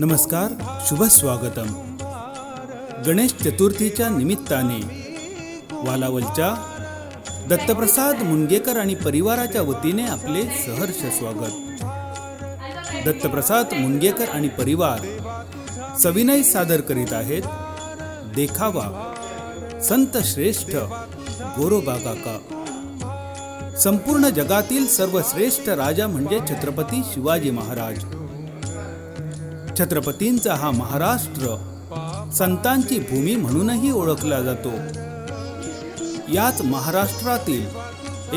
नमस्कार शुभ स्वागतम. गणेश चतुर्थीच्या निमित्ताने वालावलच्या दत्तप्रसाद मुंगेकर आणि परिवाराच्या वतीने आपले सहर्ष स्वागत. दत्तप्रसाद मुनगेकर आणि परिवार सविनय सादर करीत आहेत देखावा संत श्रेष्ठ गोरोबा काका. संपूर्ण जगातील सर्वश्रेष्ठ राजा म्हणजे छत्रपती शिवाजी महाराज. छत्रपतींचा हा महाराष्ट्र संतांची भूमी म्हणूनही ओळखला जातो. याच महाराष्ट्रातील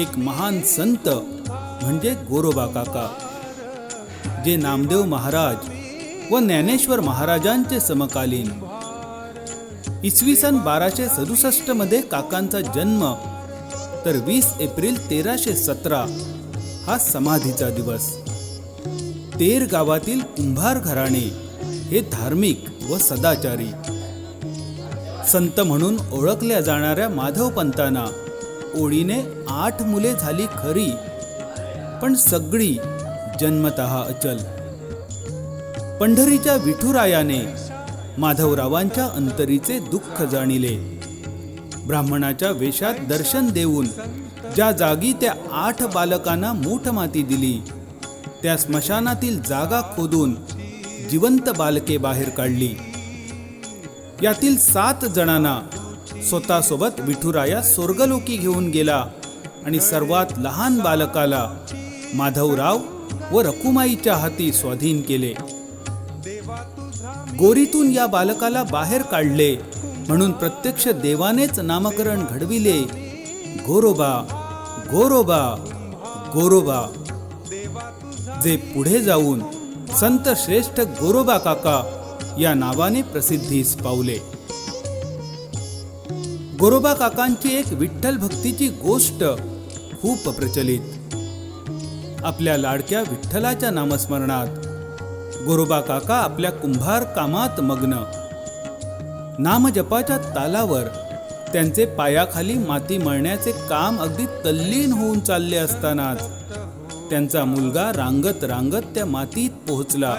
एक महान संत म्हणजे गोरोबा काका जे नामदेव महाराज व ज्ञानेश्वर महाराजांचे समकालीन. इसवी सन बाराशे सदुसष्टमध्ये काकांचा जन्म तर वीस एप्रिल तेराशे सतरा हा समाधीचा दिवस. तेर गावातील कुंभार घराणे हे धार्मिक व सदाचारी. संत म्हणून ओळखल्या जाणाऱ्या माधवपंतांना ओळीने आठ मुले झाली खरी पण सगळी जन्मतः अचल. पंढरीच्या विठुरायाने माधवरावांच्या अंतरीचे दुःख जाणिले. ब्राह्मणाच्या वेशात दर्शन देऊन ज्या जागी त्या आठ बालकांना मूठ माती दिली त्या स्मशानातील जागा खोदून जिवंत बालके बाहेर काढली. यातील सात जणांना स्वतःसोबत विठुराया स्वर्गलोकी घेऊन गेला आणि सर्वात लहान बालकाला माधवराव व रकुमाईच्या हाती स्वाधीन केले. गोरीतून या बालकाला बाहेर काढले म्हणून प्रत्यक्ष देवानेच नामकरण घडविले. गोरोबा गोरोबा गोरोबा. जे पुढे जाऊन संत श्रेष्ठ गोरोबा काका या नावाने प्रसिद्धीस पावले. गोरोबा काकांची एक विठ्ठल भक्तीची गोष्ट खूप प्रचलित. आपल्या लाडक्या विठ्ठलाच्या नामस्मरणात गोरोबा काका आपल्या कुंभार कामात मग्न. नामजपाच्या तालावर त्यांचे पायाखाली माती मळण्याचे काम अगदी तल्लीन होऊन चालले असतानाच त्यांचा मुलगा रांगत रांगत त्या मातीत पोहोचला.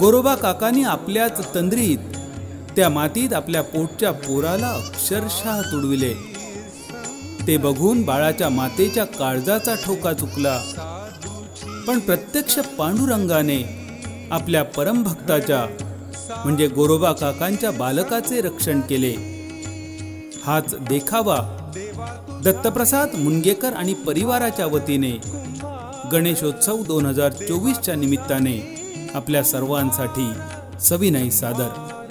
गोरोबा काकांनी आपल्याच तंद्रीत त्या मातीत आपल्या पोटच्या पोराला अक्षरशः तुडविले. ते बघून बाळाच्या मातेच्या काळजाचा ठोका चुकला. पण प्रत्यक्ष पांडुरंगाने आपल्या परमभक्ताच्या म्हणजे गोरोबा काकांच्या बालकाचे रक्षण केले. हाच देखावा दत्तप्रसाद मुनगेकर आणि परिवाराच्या वतीने गणेशोत्सव दोन हजार चोवीसच्या निमित्ताने आपल्या सर्वांसाठी सविनय सादर.